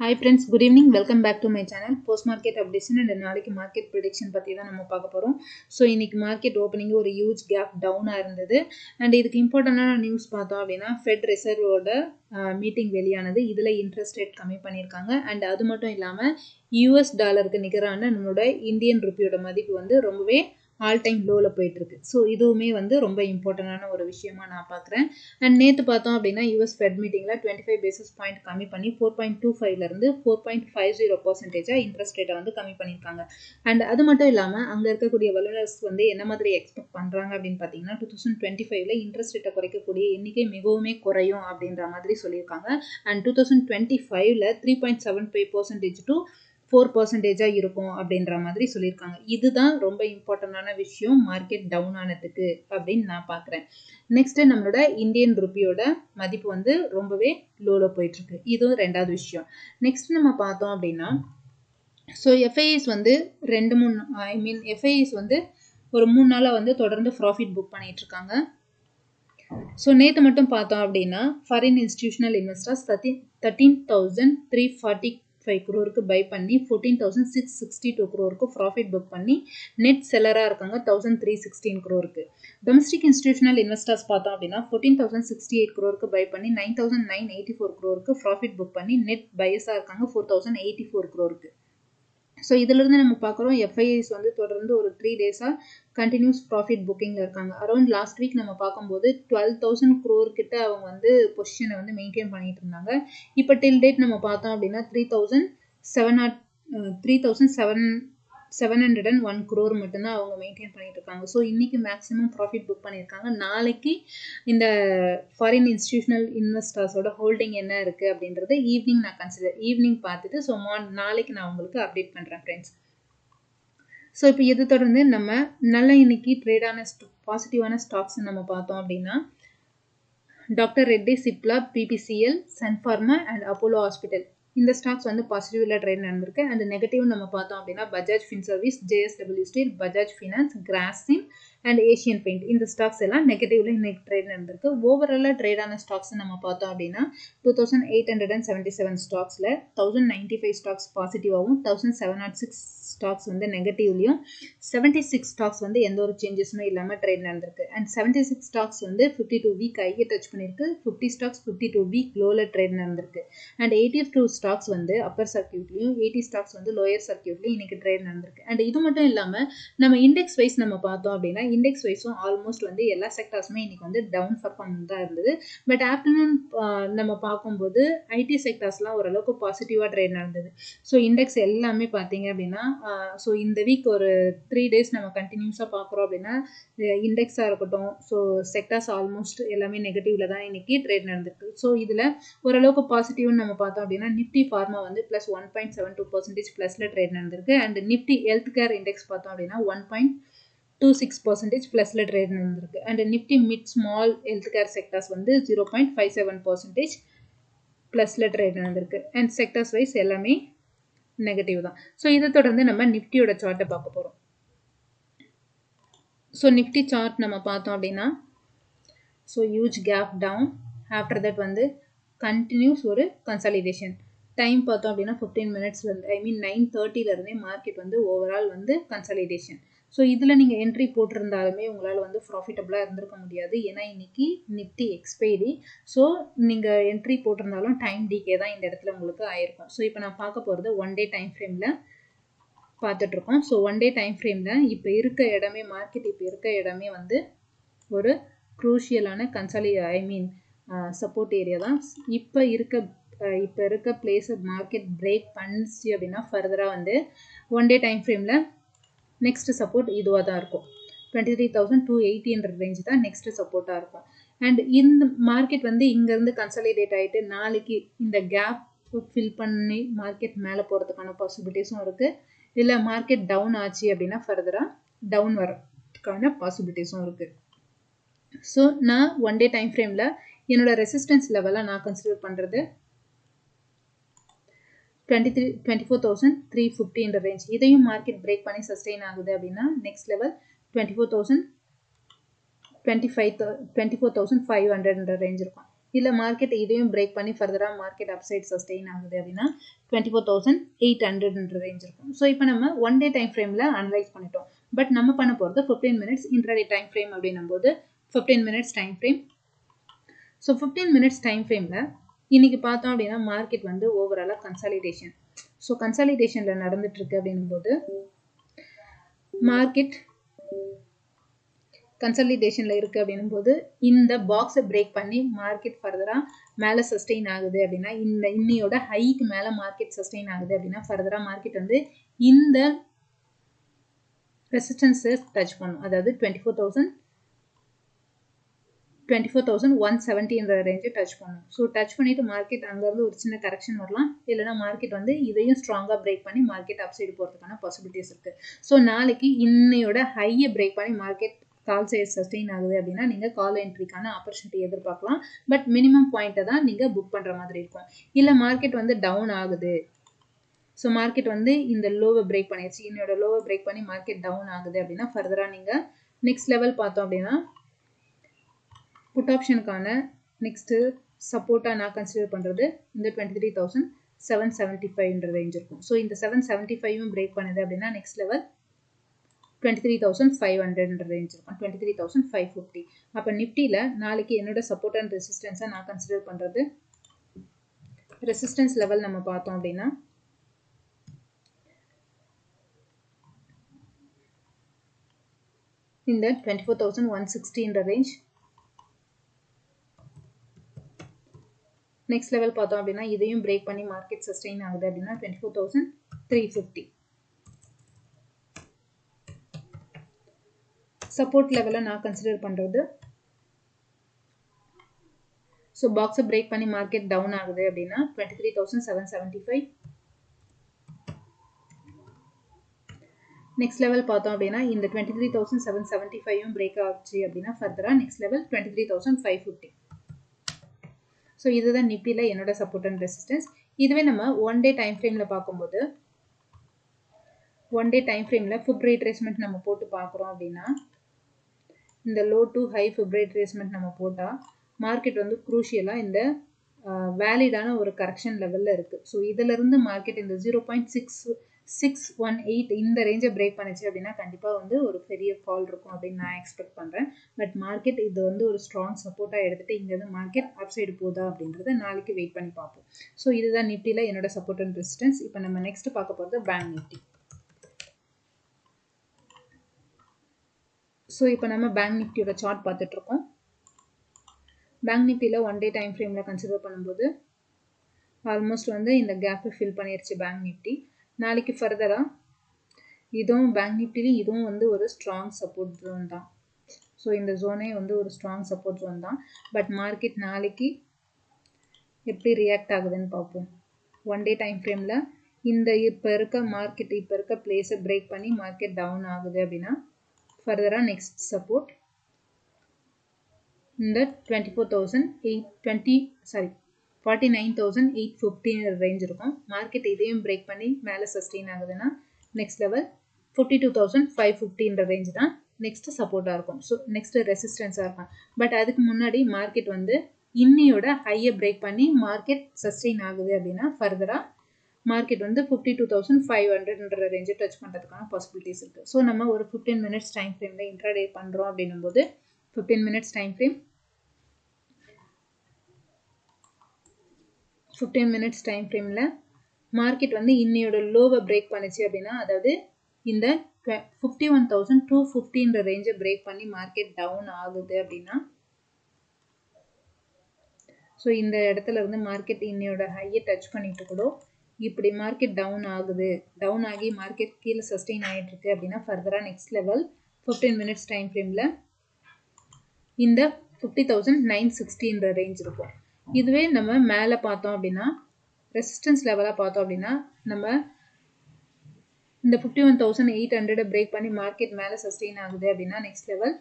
Hi friends good evening welcome back to my channel post market updation and நாளைக்கு market prediction பற்றி தான் நம்ம பார்க்க போகிறோம் ஸோ இன்றைக்கி மார்க்கெட் ஓப்பனிங் ஒரு ஹியூஜ் கேப் டவுனாக இருந்தது. அண்ட் இதுக்கு இம்பார்ட்டண்டான நியூஸ் பார்த்தோம் அப்படின்னா ஃபெட் ரிசர்வோட மீட்டிங் வெளியானது. இதில் இன்ட்ரெஸ்ட் ரேட் கம்மி பண்ணியிருக்காங்க. அண்ட் அது மட்டும் இல்லாமல் யூஎஸ் டாலருக்கு நிகரான நம்மளோட இந்தியன் ருப்பியோட மதிப்பு வந்து ரொம்பவே ஆல் டைம் லோவில் போயிட்டுருக்கு. ஸோ இதுவுமே வந்து ரொம்ப இம்பார்ட்டண்டான ஒரு விஷயமா நான் பார்க்குறேன் அண்ட் நேற்று பார்த்தோம் அப்படின்னா யூஎஸ் ஃபெட் மீட்டிங்கில் டுவெண்ட்டி ஃபைவ் பேசிஸ் பாயிண்ட் கம்மி பண்ணி ஃபோர் பாயிண்ட் டூ ஃபைவ்லேருந்து ஃபோர் பாயிண்ட் ஃபைவ் ஜீரோ பர்சன்டேஜாக இன்ட்ரெஸ்ட் ரேட்டை வந்து கம்மி பண்ணியிருக்காங்க. அண்ட் அது மட்டும் இல்லாமல் அங்கே இருக்கக்கூடிய வல்லுநர்ஸ் வந்து என்ன மாதிரி எக்ஸ்பெக்ட் பண்ணுறாங்க அப்படின்னு பார்த்தீங்கன்னா டூ தௌசண்ட் டுவெண்ட்டி ஃபைவ்ல இன்ட்ரெஸ்ட் ரேட்டை குறைக்கக்கூடிய எண்ணிக்கை மிகவுமே குறையும் அப்படின்ற மாதிரி சொல்லியிருக்காங்க. அண்ட் டூ தௌசண்ட் டுவெண்ட்டி ஃபைவ்ல three point seven five percentage to four பர்சன்டேஜாக இருக்கும் அப்படின்ற மாதிரி சொல்லியிருக்காங்க. இதுதான் ரொம்ப இம்பார்ட்டண்டான விஷயம். மார்க்கெட் டவுன் ஆனதுக்கு அப்படின்னு நான் பார்க்குறேன். நெக்ஸ்ட்டு நம்மளோட இந்தியன் ருப்பியோட மதிப்பு வந்து ரொம்பவே லோவில் போயிட்டுருக்கு. இதுவும் ரெண்டாவது விஷயம். நெக்ஸ்ட் நம்ம பார்த்தோம் அப்படின்னா ஸோ எஃப்ஐஎஸ் வந்து ரெண்டு மூணு ஐ மீன் எஃப்ஐஎஸ் வந்து ஒரு மூணு நாளாக வந்து தொடர்ந்து ப்ராஃபிட் புக் பண்ணிகிட்ருக்காங்க ஸோ நேற்று மட்டும் பார்த்தோம் அப்படின்னா foreign institutional investors thirty thirteen thousand three forty five குரோருக்கு buy பண்ணி fourteen thousand six sixty two குரோருக்கு profit book பண்ணி நெட் செல்லராக இருக்காங்க தௌசண்ட் த்ரீ சிக்ஸ்டீன் குரோருக்கு டொமஸ்டிக் இன்ஸ்டிடியூஷனல் இன்வெஸ்டர்ஸ் பார்த்தோம் அப்படின்னா ஃபோர்டீன் தௌசண்ட் சிக்ஸ்டி எயிட் க்ரோருக்கு பை பண்ணி nine thousand nine eighty four குரோருக்கு profit book பண்ணி நெட் பயஸாக இருக்காங்க ஃபோர் தௌசண்ட் எயிட்டி ஃபோர் குரோருக்கு ஸோ இதிலிருந்து நம்ம பார்க்குறோம் எஃப்ஐஐஸ் வந்து தொடர்ந்து ஒரு த்ரீ டேஸாக கண்டினியூஸ் ப்ராஃபிட் புக்கிங்கில் இருக்காங்க. அரௌண்ட் லாஸ்ட் வீக் நம்ம பார்க்கும்போது டுவெல் தௌசண்ட் க்ரோர் கிட்ட அவங்க வந்து பொசிஷனை வந்து மெயின்டைன் பண்ணிட்டு இருந்தாங்க. இப்போ டில் டேட் நம்ம பார்த்தோம் அப்படின்னா three thousand seven not three thousand seven seven hundred and one crore மட்டும்தான் அவங்க மெயின்டைன் பண்ணிட்டு இருக்காங்க ஸோ இன்னைக்கு மேக்ஸிமம் ப்ராஃபிட் புக் பண்ணியிருக்காங்க. நாளைக்கு இந்த ஃபாரின் இன்ஸ்டியூஷனல் இன்வெஸ்டர்ஸோட ஹோல்டிங் என்ன இருக்குது அப்படின்றது ஈவினிங் நான் கன்சிடர் ஈவினிங் பார்த்துட்டு ஸோ மார்ன் நாளைக்கு நான் உங்களுக்கு அப்டேட் பண்ணுறேன் ஃப்ரெண்ட்ஸ் ஸோ இப்போ இது தொடர்ந்து நம்ம நல்ல இன்னைக்கு ட்ரேடான பாசிட்டிவான ஸ்டாக்ஸ் நம்ம பார்த்தோம் அப்படின்னா doctor Reddy Cipla BPCL Sun Pharma and Apollo hospital இந்த ஸ்டாக்ஸ் வந்து பாசிட்டிவ்ல ட்ரேட் நடந்திருக்கு. அண்ட் நெகட்டிவ் நம்ம பார்த்தோம் அப்படின்னா Bajaj fin service JSW steel Bajaj finance Grasim and Asian paint இந்த ஸ்டாக்ஸ் எல்லாம் நெகட்டிவ்ல இன்னைக்கு ட்ரேட் நடந்திருக்கு. ஓவராலாக ட்ரேடான ஸ்டாக்ஸ் நம்ம பார்த்தோம் அப்படின்னா two thousand eight hundred and seventy seven ஸ்டாக்ஸில் thousand ninety five stocks பாசிட்டிவாகவும் thousand seven not six stocks வந்து நெகட்டிவ்லையும் செவன்ட்டி சிக்ஸ் ஸ்டாக்ஸ் வந்து எந்த ஒரு சேஞ்சஸுமே இல்லாமல் ட்ரேட் நடந்திருக்கு. அண்ட் செவன்ட்டி சிக்ஸ் ஸ்டாக்ஸ் வந்து ஃபிஃப்டி டூ வீக் ஐயே டச் பண்ணியிருக்கு. Fifty stocks fifty two week லோவில் trade நடந்திருக்கு. அண்ட் எயிட்டி டூ ஸ்டாக்ஸ் வந்து அப்பர் சர்க்கியூட்லையும் எயிட்டி ஸ்டாக்ஸ் வந்து லோயர் சர்க்கியூட்லையும் இன்னைக்கு ட்ரேட் நடந்திருக்கு. அண்ட் இது மட்டும் இல்லாமல் நம்ம இண்டெக்ஸ் வைஸ் நம்ம பார்த்தோம் அப்படின்னா இண்டெக்ஸ் வைஸும் ஆல்மோஸ்ட் வந்து எல்லா செக்டார்ஸுமே இன்னைக்கு வந்து டவுன் பர்ஃபார்மன்ஸ் தான் இருந்தது. பட் ஆஃப்டர்நூன் நம்ம பார்க்கும்போது ஐடி செக்டார்ஸ்லாம் ஓரளவுக்கு பாசிட்டிவாக ட்ரேட் நடந்தது. ஸோ இண்டெக்ஸ் எல்லாமே பார்த்தீங்க அப்படின்னா ஸோ இந்த வீக் ஒரு த்ரீ டேஸ் நம்ம கண்டினியூஸாக பார்க்குறோம் அப்படின்னா இண்டெக்ஸாக இருக்கட்டும். ஸோ செக்டார்ஸ் ஆல்மோஸ்ட் எல்லாமே நெகட்டிவில் தான் இன்னைக்கு ட்ரேட் நடந்திருக்கு. ஸோ இதில் ஓரளவுக்கு பாசிட்டிவ்னு நம்ம பார்த்தோம் அப்படின்னா நிஃப்டி ஃபார்மா வந்து plus one point seven two percentage ப்ளஸில் ட்ரேட் நடந்திருக்கு. And Nifty health care index பார்த்தோம் அப்படின்னா one point two six percentage ப்ளஸில் ட்ரேட் நடந்திருக்கு. And Nifty mid small health care sectors வந்து zero point five seven percentage ப்ளஸில் trade நடந்திருக்கு. And sectors wise எல்லாமே நெகட்டிவ் தான். ஸோ இதை தொடர்ந்து நம்ம நிஃப்டியோட சார்ட்டை பார்க்க போகிறோம் ஸோ நிஃப்டி சார்ட் நம்ம பார்த்தோம் அப்படின்னா so huge gap down after that வந்து கண்டினியூஸ் ஒரு கன்சாலிடேஷன் டைம் பார்த்தோம் அப்படின்னா ஃபிஃப்டீன் மினிட்ஸ்லேருந்து ஐ மீன் நைன் தேர்ட்டிலேருந்தே மார்க்கெட் வந்து ஓவரால் வந்து கன்சாலிடேஷன் ஸோ இதில் நீங்கள் என்ட்ரி போட்டிருந்தாலுமே உங்களால் வந்து ப்ராஃபிட்டபுளாக இருந்திருக்க முடியாது. ஏன்னா இன்னைக்கு நிஃப்டி எக்ஸ்பைரி ஸோ நீங்கள் என்ட்ரி போட்டிருந்தாலும் டைம் டிகே தான் இந்த இடத்துல உங்களுக்கு ஆயிருக்கும். ஸோ இப்போ நான் பார்க்க போகிறது ஒன் டே டைம் ஃப்ரேமில் பார்த்துட்ருக்கோம் ஸோ ஒன் டே டைம் ஃப்ரேமில் இப்போ இருக்க இடமே மார்க்கெட் இப்போ இருக்க இடமே வந்து ஒரு க்ரூஷியலான கன்சாலி ஐ மீன் சப்போர்ட் ஏரியா தான். இப்போ இருக்க இப்போ இருக்க பிளேஸை மார்க்கெட் பிரேக் பண்ணிச்சு அப்படின்னா ஃபர்தராக வந்து ஒன் டே டைம் ஃப்ரேமில் நெக்ஸ்ட் சப்போர்ட் இதுவாக தான் இருக்கும். டுவெண்ட்டி த்ரீ தௌசண்ட் டூ எயிட்டின்ற ரேஞ்ச் தான் நெக்ஸ்ட் சப்போர்ட்டாக இருக்கும். அண்ட் இந்த மார்க்கெட் வந்து இங்கேருந்து கன்சாலிடேட் ஆகிட்டு நாளைக்கு இந்த கேப் ஃபில் பண்ணி மார்க்கெட் மேலே போகிறதுக்கான பாசிபிலிட்டிஸும் இருக்குது இல்லை மார்க்கெட் டவுன் ஆச்சு அப்படின்னா ஃபர்தராக டவுன் வரதுக்கான பாசிபிலிட்டிஸும் இருக்குது ஸோ நான் ஒன் டே டைம் ஃப்ரேமில் என்னோடய ரெசிஸ்டன்ஸ் லெவலாக நான் கன்சிடர் பண்ணுறது twenty three twenty four thousand three ஃபிஃப்டின்ற range இதையும் மார்க்கெட் பிரேக் பண்ணி சஸ்டெயின் ஆகுது அப்படின்னா next level twenty four thousand twenty five twenty four thousand five ஹண்ட்ரட்ன்ற range இருக்கும். இல்லை மார்க்கெட் இதையும் பிரேக் பண்ணி ஃபர்தராக மார்க்கெட் அப்சைட் சஸ்டெயின் ஆகுது அப்படின்னா டுவெண்ட்டி ஃபோர் தௌசண்ட் எயிட் ஹண்ட்ரட்ன்ற ரேஞ்ச் இருக்கும். ஸோ இப்போ நம்ம ஒன் டே டைம் ஃப்ரேமில் அனலைஸ் பண்ணிட்டோம். பட் நம்ம பண்ண போகிறது fifteen minutes intraday time frame அப்படின்னும் போது fifteen minutes time frame so fifteen minutes time ஃப்ரேமில் இன்றைக்கி பார்த்தோம் அப்படின்னா மார்க்கெட் வந்து ஓவராலாக கன்சாலிடேஷன் ஸோ கன்சாலிடேஷனில் நடந்துட்டுருக்கு அப்படிங்கும்போது மார்க்கெட் கன்சல்டேஷனில் இருக்குது அப்படின்னும் போது இந்த பாக்ஸை பிரேக் பண்ணி மார்க்கெட் ஃபர்தராக மேலே சஸ்டெயின் ஆகுது அப்படின்னா இந்த இன்னையோட ஹைக்கு மேலே மார்க்கெட் சஸ்டெயின் ஆகுது அப்படின்னா ஃபர்தராக மார்க்கெட் வந்து இந்த ரெசிஸ்டன்ஸை டச் பண்ணும். அதாவது twenty four thousand twenty four thousand one செவன்ட்டின்ற ரேஞ்சை டச் பண்ணும். ஸோ டச் பண்ணிவிட்டு மார்க்கெட் அங்கேருந்து ஒரு சின்ன கரெக்ஷன் வரலாம். இல்லைனா மார்க்கெட் வந்து இதையும் ஸ்ட்ராங்காக பிரேக் பண்ணி மார்க்கெட் அப் சைடு போகிறதுக்கான பாசிபிலிட்டிஸ் இருக்குது ஸோ நாளைக்கு இன்னையோட ஹையை பிரேக் பண்ணி மார்க்கெட் கால் சைஸ் சஸ்டெயின் ஆகுது அப்படின்னா நீங்கள் கால் என்ட்ரிக்கான ஆப்பர்ச்சுனிட்டி எதிர்பார்க்கலாம். பட் மினிமம் பாயிண்ட்டை தான் நீங்கள் புக் பண்ணுற மாதிரி இருக்கும். இல்லை மார்க்கெட் வந்து டவுன் ஆகுது. ஸோ மார்க்கெட் வந்து இந்த லோவை பிரேக் பண்ணிடுச்சு என்னோட லோவை பிரேக் பண்ணி மார்க்கெட் டவுன் ஆகுது அப்படின்னா ஃபர்தராக நீங்கள் நெக்ஸ்ட் லெவல் பார்த்தோம் அப்படின்னா புட் ஆப்ஷனுக்கான நெக்ஸ்ட்டு சப்போர்ட்டாக நான் கன்சிடர் பண்ணுறது இந்த twenty three thousand seven seventy ஃபைவ்ன்ற range இருக்கும். ஸோ இந்த செவன் செவன்ட்டி ஃபைவும் பிரேக் பண்ணுது அப்படின்னா next level twenty three thousand five ஹண்ட்ரட்ன்ற range இருக்கும். Twenty three thousand five fifty அப்போ நிஃப்டியில் நாளைக்கு என்னோட சப்போர்ட் அண்ட் ரெசிஸ்டன்ஸை நான் கன்சிடர் பண்ணுறது ரெசிஸ்டன்ஸ் லெவல் நம்ம பார்த்தோம் அப்படின்னா இந்த டுவெண்ட்டி ஃபோர் தௌசண்ட் ஒன் சிக்ஸ்டின்ற ரேஞ்ச் நெக்ஸ்ட் லெவல் பார்த்தோம் அப்படின்னா இதையும் பிரேக் பண்ணி மார்க்கெட் சஸ்டெயின் ஆகுது அப்படின்னா twenty four thousand three fifty support லெவலை நான் கன்சிடர் பண்ணுறது ஸோ பாக்ஸை பிரேக் பண்ணி மார்க்கெட் டவுன் ஆகுது அப்படின்னா twenty three thousand seven seventy five next level பார்த்தோம் அப்படின்னா இந்த twenty three thousand seven seventy ஃபைவும் break ஆச்சு அப்படின்னா ஃபர்தராக next level twenty three thousand five fifty so இதுதான் நிப்பியில் என்னோட சப்போர்ட் அண்ட் ரெசிஸ்டன்ஸ் இதுவே நம்ம ஒன் டே டைம் ஃப்ரேமில் பார்க்கும்போது ஒன் டே டைம் ஃப்ரேமில் ஃபுட் ரீட்ரேஸ்மெண்ட் நம்ம போட்டு பார்க்குறோம் அப்படின்னா இந்த low to high fib retracement நம்ம போட்டால் மார்க்கெட் வந்து குரூஷியலாக இந்த வேலிடான ஒரு கரெக்ஷன் லெவலில் இருக்குது ஸோ இதிலிருந்து மார்க்கெட் இந்த zero point six six one eight இந்த ரேஞ்சை பிரேக் பண்ணிச்சு அப்படின்னா கண்டிப்பாக வந்து ஒரு பெரிய ஃபால் இருக்கும் அப்படின்னு நான் எக்ஸ்பெக்ட் பண்ணுறேன் பட் மார்க்கெட் இது வந்து ஒரு ஸ்ட்ராங் சப்போர்ட்டாக எடுத்துகிட்டு இங்கேருந்து மார்க்கெட் அப் சைடு போதா அப்படின்றத நாளைக்கு வெயிட் பண்ணி பார்ப்போம். ஸோ இதுதான் நிஃப்டியில் என்னோட சப்போர்ட் அண்ட் ரெசிஸ்டன்ஸ் இப்போ நம்ம நெக்ஸ்ட் பார்க்க போகிறது பேங்க் நிஃப்டி ஸோ இப்போ நம்ம பேங்க் நிஃப்டியோட சார்ட் பார்த்துட்ருக்கோம் பேங்க் நிஃப்டியில் ஒன் டே டைம் ஃப்ரேமில் கன்சிடர் பண்ணும்போது ஆல்மோஸ்ட் வந்து இந்த கேப்பை ஃபில் பண்ணிருச்சு பேங்க் நிஃப்டி நாளைக்கு ஃபர்தராக இதுவும் பேங்க் நிஃப்டிலையும் இதுவும் வந்து ஒரு ஸ்ட்ராங் சப்போர்ட் ஜோன் தான். ஸோ இந்த ஜோனே வந்து ஒரு ஸ்ட்ராங் சப்போர்ட் ஜோன் தான். பட் மார்க்கெட் நாளைக்கு எப்படி ரியாக்ட் ஆகுதுன்னு பார்ப்போம். ஒன் டே டைம் ஃப்ரேமில் இந்த இப்போ இருக்க மார்க்கெட் இப்போ இருக்க பிளேஸை பிரேக் பண்ணி மார்க்கெட் டவுன் ஆகுது அப்படின்னா ஃபர்தராக நெக்ஸ்ட் சப்போர்ட் இந்த twenty four thousand eight twenty sorry forty nine thousand eight fifteen range இருக்கும். மார்க்கெட் இதையும் பிரேக் பண்ணி மேலே சஸ்டெயின் ஆகுதுன்னா next level fifty two thousand five ஃபிஃப்டின்ற range தான் நெக்ஸ்ட்டு சப்போர்ட்டாக இருக்கும். ஸோ நெக்ஸ்ட்டு ரெசிஸ்டன்ஸாக இருக்கும். பட் அதுக்கு முன்னாடி மார்க்கெட் வந்து இன்னையோட ஹையை பிரேக் பண்ணி மார்க்கெட் சஸ்டெயின் ஆகுது அப்படின்னா ஃபர்தராக மார்க்கெட் வந்து ஃபிஃப்டி டூ தௌசண்ட் ஃபைவ் ஹண்ட்ரட்ன்ற ரேஞ்சை டச் பண்ணுறதுக்கான பாசிபிலிட்டிஸ் இருக்குது ஸோ நம்ம ஒரு ஃபிஃப்டீன் மினிட்ஸ் டைம் ஃப்ரேமில் இன்ட்ராடே பண்ணுறோம் அப்படின்னும் போது fifteen minutes time frame fifteen minutes time ஃப்ரேமில் மார்க்கெட் வந்து இன்னையோட லோவை பிரேக் பண்ணிச்சு அப்படின்னா அதாவது இந்த ஃபிஃப்டி ஒன் தௌசண்ட் டூ ஃபிஃப்டின்ற ரேஞ்சை பிரேக் பண்ணி மார்க்கெட் டவுன் ஆகுது அப்படின்னா ஸோ இந்த இடத்துல இருந்து மார்க்கெட் இன்னையோட ஹையை டச் பண்ணிட்டு கூட இப்படி மார்க்கெட் டவுன் ஆகுது. டவுன் ஆகி மார்க்கெட் கீழே சஸ்டெயின் ஆகிட்டு இருக்கு அப்படின்னா ஃபர்தராக next level fifteen minutes time ஃப்ரேமில் இந்த ஃபிஃப்டி தௌசண்ட் நைன் சிக்ஸ்டின்ற ரேஞ்ச் இருக்கும். இதுவே நம்ம மேலே பார்த்தோம் அப்படின்னா ரெசிஸ்டன்ஸ் லெவலாக பார்த்தோம் அப்படின்னா நம்ம இந்த ஃபிஃப்டி ஒன் தௌசண்ட் எயிட் ஹண்ட்ரடை பிரேக் பண்ணி மார்க்கெட் மேலே சஸ்டெயின் ஆகுது அப்படின்னா next level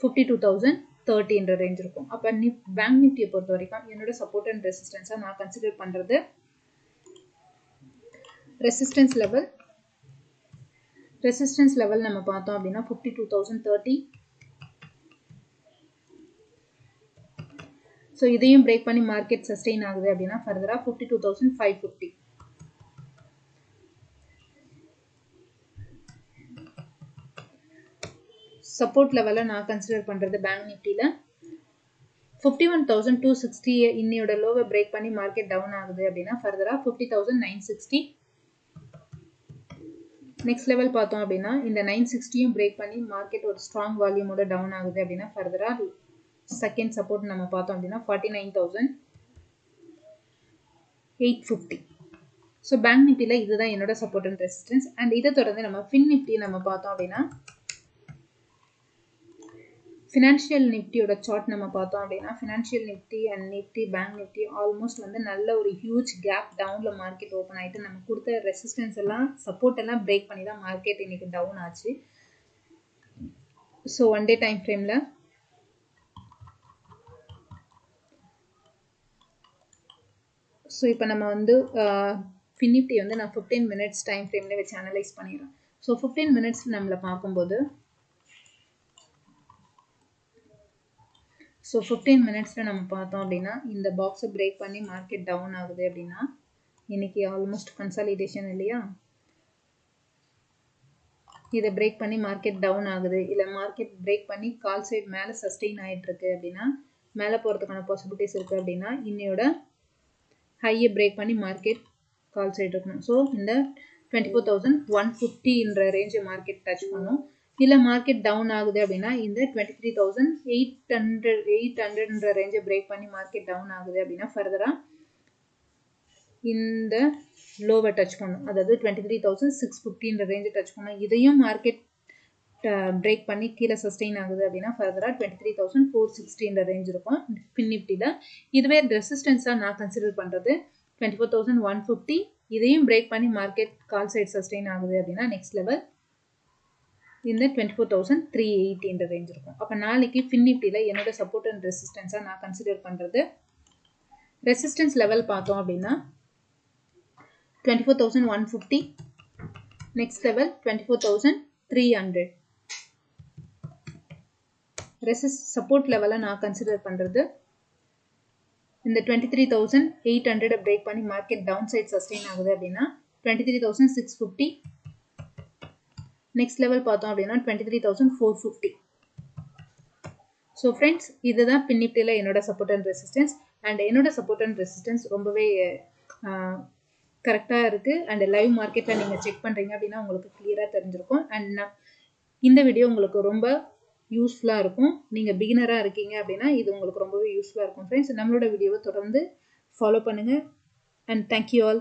fifty two thousand தேர்ட்டின்ற range இருக்கும். அப்போ நி பேங்க் நிஃப்டியை பொறுத்த வரைக்கும் என்னோட சப்போர்ட் அண்ட் ரெசிஸ்டன்ஸாக நான் கன்சிடர் பண்ணுறது ரெசிஸ்டன்ஸ் லெவல் ரெசிஸ்டன்ஸ் லெவல் நம்ம பார்த்தோம் அப்படின்னா fifty two thousand thirty so இதையும் பிரேக் பண்ணி மார்க்கெட் சஸ்டெயின் ஆகுது அப்படின்னா ஃபர்தராக fifty two thousand five fifty support லெவலில் நான் கன்சிடர் பண்ணுறது பேங்க் நிஃப்டியில் fifty one thousand two sixty இன்னையோட லோவை பிரேக் பண்ணி மார்க்கெட் டவுன் ஆகுது அப்படின்னா ஃபர்தராக fifty thousand nine sixty next level பார்த்தோம் அப்படின்னா இந்த நைன் சிக்ஸ்டியும் பிரேக் பண்ணி மார்க்கெட் ஒரு ஸ்ட்ராங் வால்யூமோட டவுன் ஆகுது அப்படின்னா ஃபர்தராக செகண்ட் சப்போர்ட் நம்ம பார்த்தோம் அப்படின்னா forty nine thousand eight fifty so bank நிஃப்டியில் இதுதான் என்னோட சப்போர்ட் அண்ட் ரெசிஸ்டன்ஸ் அண்ட் இதை தொடர்ந்து நம்ம ஃபின் நிஃப்டி நம்ம பார்த்தோம் அப்படின்னா ஃபினான்ஷியல் நிஃப்டியோட சார்ட் நம்ம பார்த்தோம் அப்படின்னா financial Nifty and Nifty bank Nifty almost வந்து நல்ல ஒரு ஹியூஜ் கேப் டவுனில் மார்க்கெட் ஓப்பன் ஆகிட்டு நம்ம கொடுத்த ரெசிஸ்டன்ஸ் எல்லாம் சப்போர்ட் எல்லாம் பிரேக் பண்ணி தான் மார்க்கெட் இன்னைக்கு டவுன் ஆச்சு. ஸோ ஒன் டே டைம் ஃப்ரேமில் ஸோ இப்போ நம்ம வந்து ஃபினிப்டி வந்து நான் ஃபிஃப்டீன் மினிட்ஸ் டைம் ஃப்ரேமில் வச்சு அனலைஸ் பண்ணிடுறேன் ஸோ ஃபிஃப்டீன் மினிட்ஸ் நம்மளை பார்க்கும்போது ஸோ ஃபிஃப்டீன் மினிட்ஸில் நம்ம பார்த்தோம் அப்படின்னா இந்த பாக்ஸை பிரேக் பண்ணி மார்க்கெட் டவுன் ஆகுது அப்படின்னா இன்னைக்கு ஆல்மோஸ்ட் கன்சாலிடேஷன் இல்லையா? இதை பிரேக் பண்ணி மார்க்கெட் டவுன் ஆகுது. இல்லை மார்க்கெட் பிரேக் பண்ணி கால் சைட் மேலே சஸ்டெயின் ஆகிட்டுருக்கு அப்படின்னா மேலே போகிறதுக்கான பாசிபிலிட்டிஸ் இருக்குது அப்படின்னா இன்னையோட ஹையை பிரேக் பண்ணி மார்க்கெட் கால் சைடு இருக்கணும் ஸோ இந்த டுவெண்ட்டி ஃபோர் தௌசண்ட் ஒன் ஃபிஃப்டின்ற ரேஞ்சை மார்க்கெட் டச் பண்ணும். இல்லை மார்க்கெட் டவுன் ஆகுது அப்படின்னா இந்த twenty three thousand eight hundred eight ஹண்ட்ரட்ன்ற ரேஞ்சை பிரேக் பண்ணி மார்க்கெட் டவுன் ஆகுது அப்படின்னா ஃபர்தராக இந்த லோவை டச் பண்ணும். அதாவது டுவெண்ட்டி த்ரீ தௌசண்ட் சிக்ஸ் ஃபிஃப்டின்ற ரேஞ்சை டச் பண்ணும். இதையும் மார்க்கெட் பிரேக் பண்ணி கீழே சஸ்டெயின் ஆகுது அப்படின்னா ஃபர்தராக டுவெண்ட்டி த்ரீ தௌசண்ட் ஃபோர் சிக்ஸ்டின்ற ரேஞ்ச் இருக்கும். ஃபின் நிஃப்டியில் இதுவே ரெசிஸ்டன்ஸாக நான் கன்சிடர் பண்ணுறது twenty four thousand one fifty இதையும் பிரேக் பண்ணி மார்க்கெட் கால் சைட் சஸ்டெயின் ஆகுது அப்படின்னா நெக்ஸ்ட் லெவல் இந்த டுவெண்ட்டி ஃபோர் தௌசண்ட் த்ரீ எயிட்டின்ற ரேஞ்ச் இருக்கும். அப்போ நாளைக்கு ஃபின் நிஃப்டியில் என்னோட சப்போர்ட் அண்ட் ரெசிஸ்டன்ஸாக நான் கன்சிடர் பண்ணுறது ரெசிஸ்டன்ஸ் லெவல் பார்த்தோம் அப்படின்னா twenty four thousand one fifty next level twenty four thousand three hundred ரெசிஸ் support லெவலை நான் கன்சிடர் பண்ணுறது இந்த twenty three thousand eight hundred break பண்ணி மார்க்கெட் டவுன் சைட் சஸ்டெயின் ஆகுது அப்படின்னா twenty three thousand six fifty next level பார்த்தோம் அப்படின்னா twenty three thousand four fifty so friends இதுதான் பின்னிப்டியில் என்னோட சப்போர்ட் அண்ட் ரெசிஸ்டன்ஸ் அண்ட் என்னோட சப்போர்ட் அண்ட் ரெசிஸ்டன்ஸ் ரொம்பவே கரெக்டாக இருக்குது அண்ட் லைவ் மார்க்கெட்டில் நீங்கள் செக் பண்ணுறீங்க அப்படின்னா உங்களுக்கு கிளியராக தெரிஞ்சிருக்கும். அண்ட் நான் இந்த வீடியோ உங்களுக்கு ரொம்ப யூஸ்ஃபுல்லாக இருக்கும். நீங்கள் பிகினராக இருக்கீங்க அப்படின்னா இது உங்களுக்கு ரொம்பவே யூஸ்ஃபுல்லாக இருக்கும் ஃப்ரெண்ட்ஸ் நம்மளோட வீடியோவை தொடர்ந்து ஃபாலோ பண்ணுங்கள் அண்ட் தேங்க்யூ ஆல்